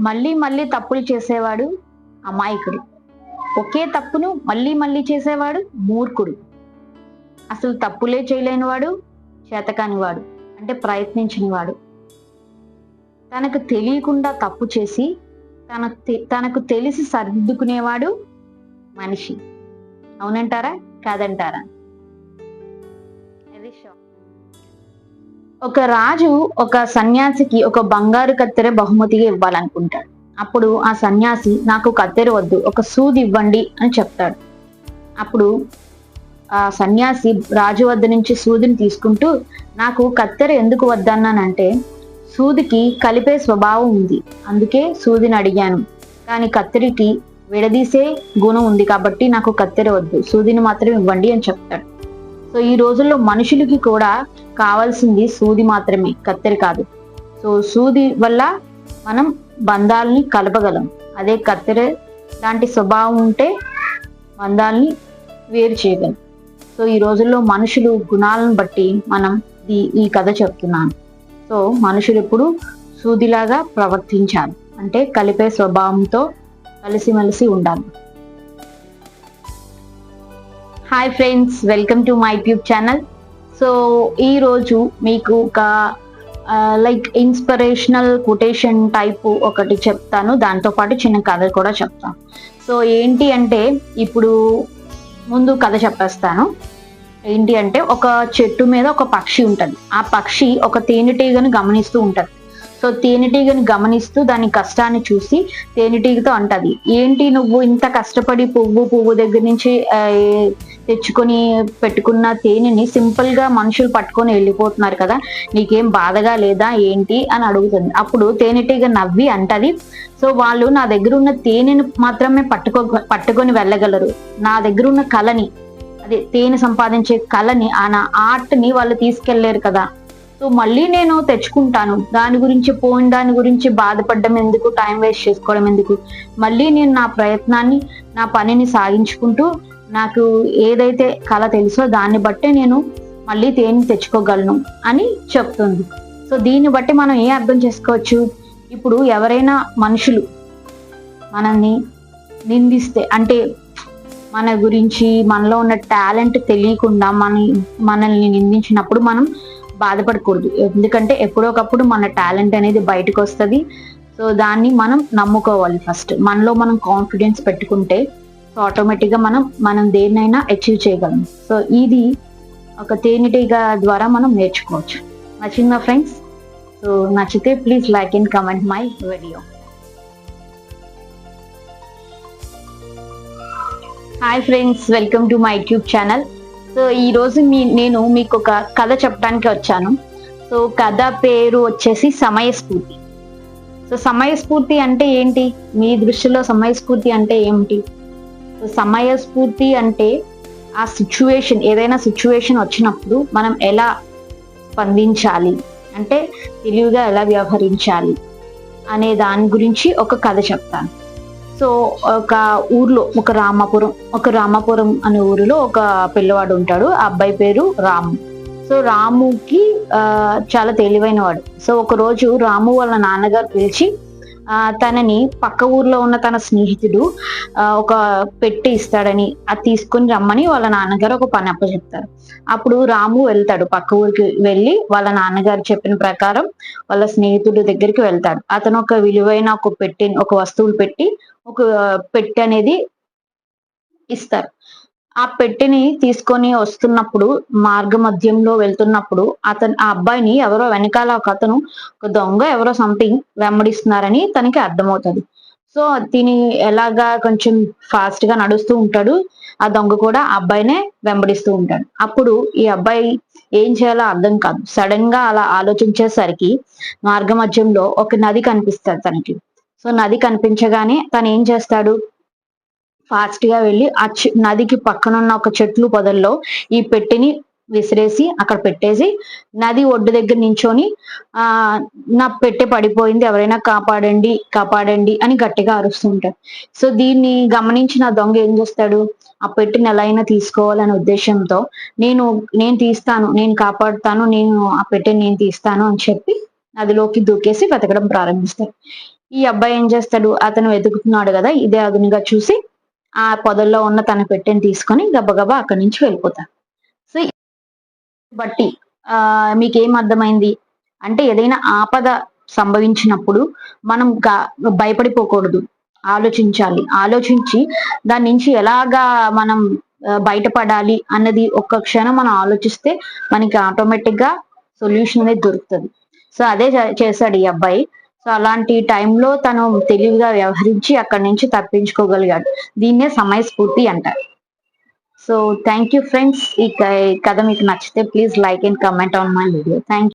మళ్ళీ మళ్ళీ తప్పులు చేసేవాడు అమాయకుడు. ఒకే తప్పును మళ్ళీ మళ్ళీ చేసేవాడు మూర్ఖుడు. అసలు తప్పులే చేయలేనివాడు చేతకానివాడు అంటే ప్రయత్నించినవాడు. తనకు తెలియకుండా తప్పు చేసి తన తనకు తెలిసి సర్దుకునేవాడు మనిషి. అవునంటారా? కాదంటారా? ఒక రాజు ఒక సన్యాసికి ఒక బంగారు కత్తెర బహుమతిగా ఇవ్వాలనుకుంటాడు. అప్పుడు ఆ సన్యాసి నాకు కత్తెర వద్దు ఒక సూది ఇవ్వండి అని చెప్తాడు. అప్పుడు ఆ సన్యాసి రాజు వద్ద నుంచి సూదిని తీసుకుంటూ నాకు కత్తెర ఎందుకు వద్దన్నానంటే సూదికి కలిపే స్వభావం ఉంది. అందుకే సూదిని అడిగాను. కానీ కత్తెరికి విడదీసే గుణం ఉంది కాబట్టి నాకు కత్తెర వద్దు సూదిని మాత్రం ఇవ్వండి అని చెప్తాడు. సో ఈ రోజుల్లో మనుషులకి కూడా కావాల్సింది సూది మాత్రమే కత్తెర కాదు. సో సూది వల్ల మనం బంధాలని కలపగలం. అదే కత్తెర లాంటి స్వభావం ఉంటే బంధాలని వేరు చేయగలం. సో ఈ రోజుల్లో మనుషులు గుణాలను బట్టి మనం ఈ కథ చెప్తున్నాను. సో మనుషులు ఎప్పుడు సూదిలాగా ప్రవర్తించాలి. అంటే కలిపే స్వభావంతో కలిసిమెలిసి ఉండాలి. Hi friends welcome to my YouTube channel so ఈరోజు మీకు ఒక లైక్ ఇన్స్పిరేషనల్ కొటేషన్ టైప్ ఒకటి చెప్తాను. దాంతో పాటు చిన్న కథ కూడా చెప్తాను. సో ఏంటి అంటే ఇప్పుడు ముందు కథ చెప్పేస్తాను. ఏంటి అంటే ఒక చెట్టు మీద ఒక పక్షి ఉంటుంది. ఆ పక్షి ఒక తేనెటీగను గమనిస్తూ ఉంటుంది. సో తేనెటీగని గమనిస్తూ దాని కష్టాన్ని చూసి తేనెటీగతో అంటది. ఏంటి నువ్వు ఇంత కష్టపడి పువ్వు పువ్వు దగ్గర నుంచి తెచ్చుకొని పెట్టుకున్న తేనెని సింపుల్గా మనుషులు పట్టుకొని వెళ్ళిపోతున్నారు కదా నీకేం బాధగా లేదా ఏంటి అని అడుగుతుంది. అప్పుడు తేనెటీగ నవ్వి అంటది సో వాళ్ళు నా దగ్గర ఉన్న తేనెను మాత్రమే పట్టుకో పట్టుకొని వెళ్ళగలరు. నా దగ్గర ఉన్న కళని అదే తేనె సంపాదించే కళని ఆ నా ఆర్ట్ని వాళ్ళు తీసుకెళ్ళేరు కదా. సో మళ్ళీ నేను తెచ్చుకుంటాను. దాని గురించి పోయిన దాని గురించి బాధపడడం ఎందుకు? టైం వేస్ట్ చేసుకోవడం ఎందుకు? మళ్ళీ నేను నా ప్రయత్నాన్ని నా పనిని సాగించుకుంటూ నాకు ఏదైతే కళ తెలుసో దాన్ని బట్టే నేను మళ్ళీ తేనె తెచ్చుకోగలను అని చెప్తుంది. సో దీన్ని బట్టి మనం ఏం అర్థం చేసుకోవచ్చు? ఇప్పుడు ఎవరైనా మనుషులు మనల్ని నిందిస్తే అంటే మన గురించి మనలో ఉన్న టాలెంట్ తెలియకుండా మన మనల్ని నిందించినప్పుడు మనం బాధపడకూడదు. ఎందుకంటే ఎప్పుడో ఒకప్పుడు మన టాలెంట్ అనేది బయటకు వస్తుంది సో దాన్ని మనం నమ్ముకోవాలి ఫస్ట్. మనలో మనం కాన్ఫిడెన్స్ పెట్టుకుంటే సో ఆటోమేటిక్గా మనం మనం దేన్నైనా అచీవ్ చేయగలం. సో ఇది ఒక తేనెటీగ ద్వారా మనం నేర్చుకోవచ్చు. నచ్చిందా ఫ్రెండ్స్ సో నచ్చితే please like and comment my video. Hi friends welcome to my YouTube channel. So ఈ రోజు మీ నేను మీకు ఒక కథ చెప్పడానికి వచ్చాను. సో కథ పేరు వచ్చేసి సమయస్ఫూర్తి. సో సమయస్ఫూర్తి అంటే ఏంటి? మీ దృష్టిలో సమయస్ఫూర్తి అంటే ఏమిటి? సో సమయస్ఫూర్తి అంటే ఆ సిచ్యువేషన్ ఏదైనా సిచ్యువేషన్ వచ్చినప్పుడు మనం ఎలా స్పందించాలి? అంటే తెలివిగా ఎలా వ్యవహరించాలి? అనే దాని గురించి ఒక కథ చెప్తాను. సో ఒక ఊర్లో ఒక రామాపురం ఒక రామాపురం అనే ఊరిలో ఒక పిల్లవాడు ఉంటాడు. ఆ అబ్బాయి పేరు రాము. సో రాముకి ఆ, చాలా తెలివైన వాడు సో ఒక రోజు రాము వాళ్ళ నాన్నగారు పిలిచి తనని పక్క ఊర్లో ఉన్న తన స్నేహితుడు ఒక పెట్టి ఇస్తాడని అది తీసుకొని రమ్మని వాళ్ళ నాన్నగారు ఒక పని అప్పచెప్తారు. అప్పుడు రాము వెళ్తాడు పక్క ఊరికి వెళ్ళి వాళ్ళ నాన్నగారు చెప్పిన ప్రకారం వాళ్ళ స్నేహితుడి దగ్గరికి వెళ్తాడు. అతను ఒక విలువైన ఒక పెట్టి ఒక వస్తువులు పెట్టి ఒక పెట్టె అనేది ఇస్తారు. ఆ పెట్టెని తీసుకొని వస్తున్నప్పుడు మార్గ మధ్యంలో వెళ్తున్నప్పుడు అతను ఆ అబ్బాయిని ఎవరో వెనకాల ఒక అతను ఒక దొంగ ఎవరో సంథింగ్ వెంబడిస్తున్నారని తనకి అర్థమవుతుంది. సో తిని ఎలాగా కొంచెం ఫాస్ట్గా నడుస్తూ ఉంటాడు ఆ దొంగ కూడా ఆ అబ్బాయినే వెంబడిస్తూ ఉంటాడు. అప్పుడు ఈ అబ్బాయి ఏం చేయాలో అర్థం కాదు. సడన్గా అలా ఆలోచించేసరికి మార్గ మధ్యంలో ఒక నది కనిపిస్తుంది తనకి. సో నది కనిపించగానే తను ఏం చేస్తాడు? ఫాస్ట్గా వెళ్ళి ఆ చె- నదికి పక్కన ఉన్న ఒక చెట్లు పొదల్లో ఈ పెట్టెని విసిరేసి అక్కడ పెట్టేసి నది ఒడ్డు దగ్గర నించొని ఆ నా పెట్టె పడిపోయింది. ఎవరైనా కాపాడండి కాపాడండి అని గట్టిగా అరుస్తుంటాడు సో దీన్ని గమనించిన దొంగ ఏం చేస్తాడు? ఆ పెట్టిని ఎలా అయినా తీసుకోవాలనే ఉద్దేశంతో నేను నేను తీస్తాను నేను కాపాడుతాను నేను ఆ పెట్టెని నేను తీస్తాను అని చెప్పి నదిలోకి దూకేసి వెతకడం ప్రారంభిస్తాడు ఈ అబ్బాయి ఏం చేస్తాడు? అతను వెతుకుతున్నాడు కదా ఇదే అదునుగా చూసి ఆ పొదల్లో ఉన్న తన పెట్టెని తీసుకొని గబగబా అక్కడి నుంచి వెళ్ళిపోతాడు సో బట్టి ఆ మీకేం అర్థమైంది? అంటే ఏదైనా ఆపద సంభవించినప్పుడు మనం భయపడిపోకూడదు. ఆలోచించాలి. ఆలోచించి దాని నుంచి ఎలాగా మనం బయటపడాలి అన్నది ఒక్క క్షణం మనం ఆలోచిస్తే మనకి ఆటోమేటిక్గా సొల్యూషన్ అనేది దొరుకుతుంది. సో అదే చే- చేశాడు ఈ అబ్బాయి. సో అలాంటి టైంలో తను తెలివిగా వ్యవహరించి అక్కడి నుంచి తప్పించుకోగలిగాడు. దీన్నే సమయస్ఫూర్తి అంటారు. సో థ్యాంక్ యూ ఫ్రెండ్స్ ఈ కథ మీకు నచ్చితే please like and comment on my video thank